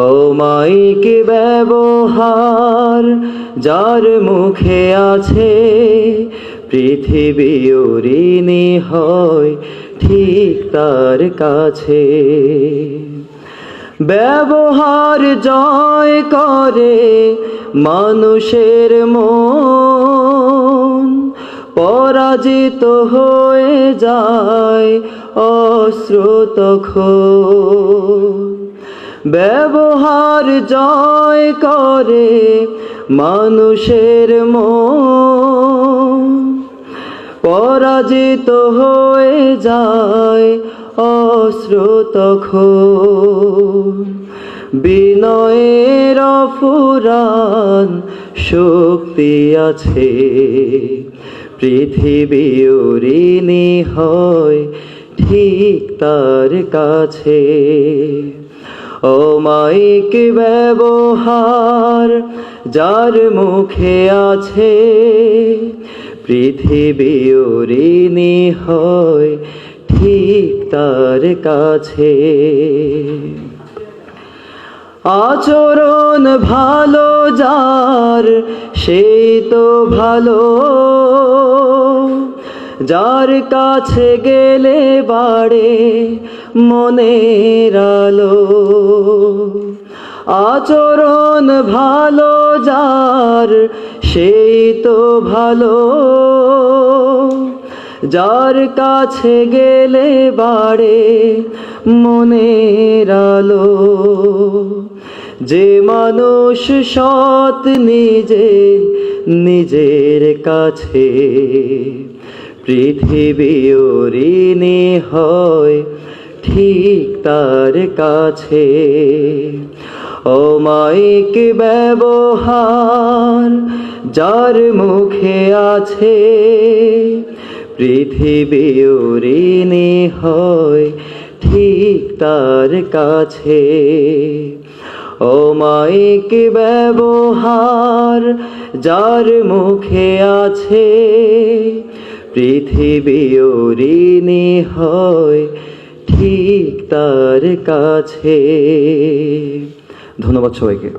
অমাইক ব্যবহার, যার মুখে আছে পৃথিবী ঋণী হয় ঠিক তার কাছে। ব্যবহার জয় করে মানুষের মন, পরাজিত হয়ে যায় অশ্রুত ব্যবহার জয় করে মানুষের মন। পরাজিত হয়ে যায় অশ্রুত বিনয়ের ফুরান শক্তি আছে। পৃথিবী ঋণী হয় ঠিক তার কাছে। অমাইক ব্যবহার যার মুখে আছে পৃথিবী ঋণী হয় ঠিক তার কাছে। আচরণ ভালো যার, সেই তো ভালো। যার কাছে গেলে বাড়ে মনের আলো। আচরণ ভালো, যার সেই তো ভালো। যার কাছে গেলে বাড়ে মনের আলো। যে মানুষ সৎ নিজে, নিজের কাছে পৃথিবী ঋণী হয় ঠিক তার কাছে। অমাইক ব্যবহার যার মুখে আছে, পৃথিবী ঋণী হয় ঠিক তার কাছে। অমাইক ব্যবহার যার মুখে আছে পৃথিবী ঋণী হয় ঠিক তার কাছে। ধন্যবাদ সবাইকে।